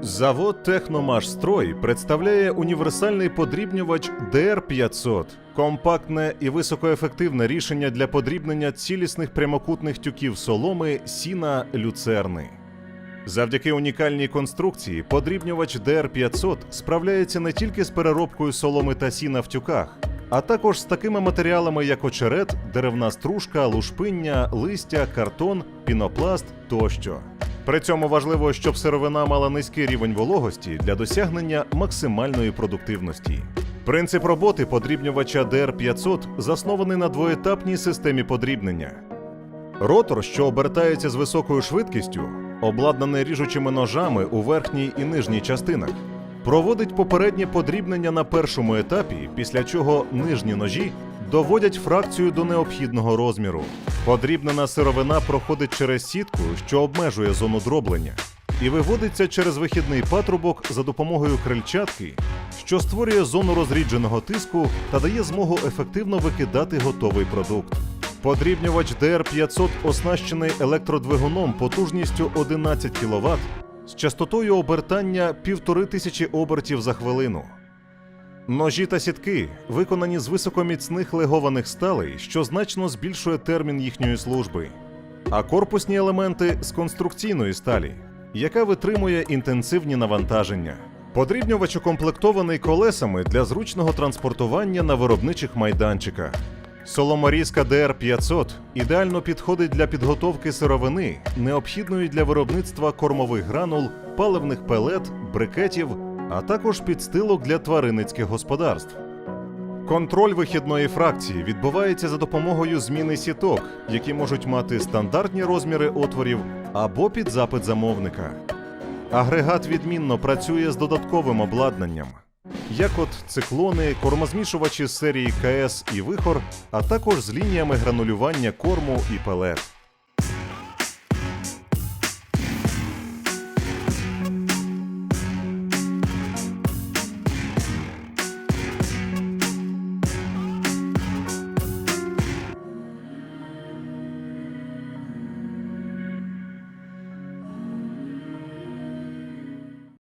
Завод Техномашстрой представляє універсальний подрібнювач DR500 – компактне і високоефективне рішення для подрібнення цілісних прямокутних тюків соломи, сіна, люцерни. Завдяки унікальній конструкції подрібнювач DR500 справляється не тільки з переробкою соломи та сіна в тюках, а також з такими матеріалами, як очерет, деревна стружка, лушпиння, листя, картон, пінопласт тощо. При цьому важливо, щоб сировина мала низький рівень вологості для досягнення максимальної продуктивності. Принцип роботи подрібнювача DR500 заснований на двоетапній системі подрібнення. Ротор, що обертається з високою швидкістю, обладнаний ріжучими ножами у верхній і нижній частинах, проводить попереднє подрібнення на першому етапі, після чого нижні ножі доводять фракцію до необхідного розміру. Подрібнена сировина проходить через сітку, що обмежує зону дроблення, і виводиться через вихідний патрубок за допомогою крильчатки, що створює зону розрідженого тиску та дає змогу ефективно викидати готовий продукт. Подрібнювач DR500 оснащений електродвигуном потужністю 11 кВт з частотою обертання 1500 обертів за хвилину. Ножі та сітки виконані з високоміцних легованих сталей, що значно збільшує термін їхньої служби, а корпусні елементи з конструкційної сталі, яка витримує інтенсивні навантаження. Подрібнювач укомплектований колесами для зручного транспортування на виробничих майданчиках. Соломорізка DR500 ідеально підходить для підготовки сировини, необхідної для виробництва кормових гранул, паливних пелет, брикетів, а також підстилок для тваринницьких господарств. Контроль вихідної фракції відбувається за допомогою зміни сіток, які можуть мати стандартні розміри отворів або під запит замовника. Агрегат відмінно працює з додатковим обладнанням, як от циклони, кормозмішувачі з серії КС і Вихор, а також з лініями гранулювання корму і пелет.